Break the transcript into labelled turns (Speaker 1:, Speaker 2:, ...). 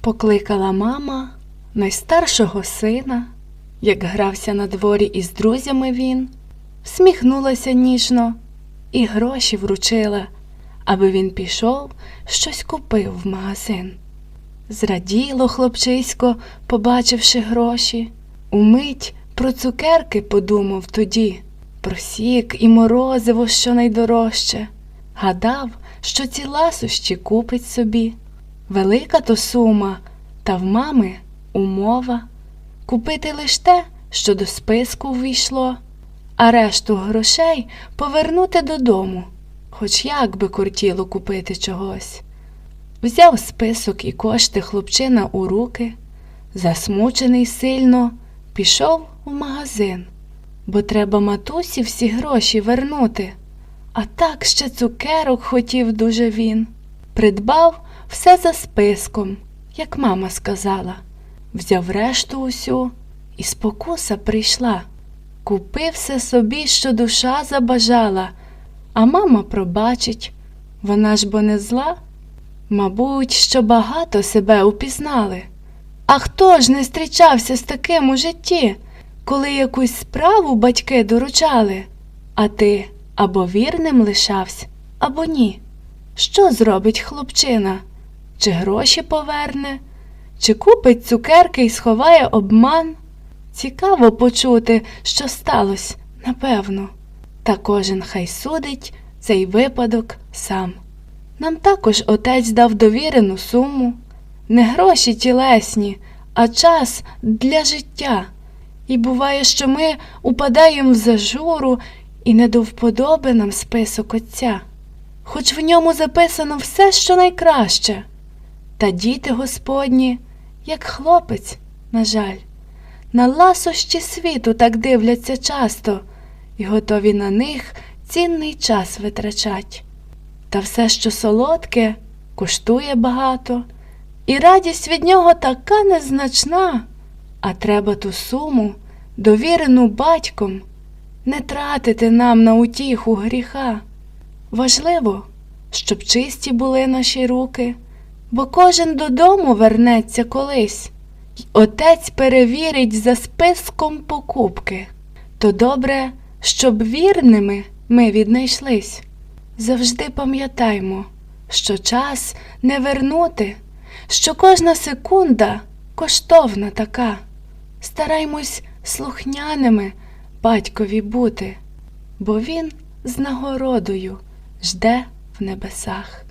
Speaker 1: Покликала мама найстаршого сина, як грався на дворі із друзями він, всміхнулася ніжно і гроші вручила, аби він пішов, щось купив в магазин. Зраділо хлопчисько, побачивши гроші, умить про цукерки подумав тоді, про сік і морозиво, що найдорожче. Гадав, що ці ласощі купить собі. Велика то сума, та в мами умова купити лиш те, що до списку ввійшло, а решту грошей повернути додому, хоч як би кортіло купити чогось. Взяв список і кошти хлопчина у руки, засмучений сильно, пішов у магазин, бо треба матусі всі гроші вернути. А так ще цукерок хотів дуже він. Придбав все за списком, як мама сказала. Взяв решту усю, і спокуса прийшла. Купив все собі, що душа забажала, а мама пробачить, вона ж бо не зла. Мабуть, що багато себе упізнали. А хто ж не зустрічався з таким у житті, коли якусь справу батьки доручали, а ти або вірним лишався, або ні. Що зробить хлопчина? Чи гроші поверне, чи купить цукерки і сховає обман? Цікаво почути, що сталося, напевно. Та кожен хай судить цей випадок сам. Нам також отець дав довірену суму, не гроші тілесні, а час для життя. І буває, що ми упадаємо в зажуру і не до вподоби нам список отця, хоч в ньому записано все, що найкраще. Та діти Господні, як хлопець, на жаль, на ласощі світу так дивляться часто і готові на них цінний час витрачать. Та все, що солодке, коштує багато, і радість від нього така незначна, а треба ту суму, довірену батьком, не тратити нам на утіху гріха. Важливо, щоб чисті були наші руки, бо кожен додому вернеться колись, й отець перевірить за списком покупки. То добре, щоб вірними ми віднайшлись. Завжди пам'ятаймо, що час не вернути, що кожна секунда коштовна така. Стараймось слухняними батькові бути, бо він з нагородою жде в небесах.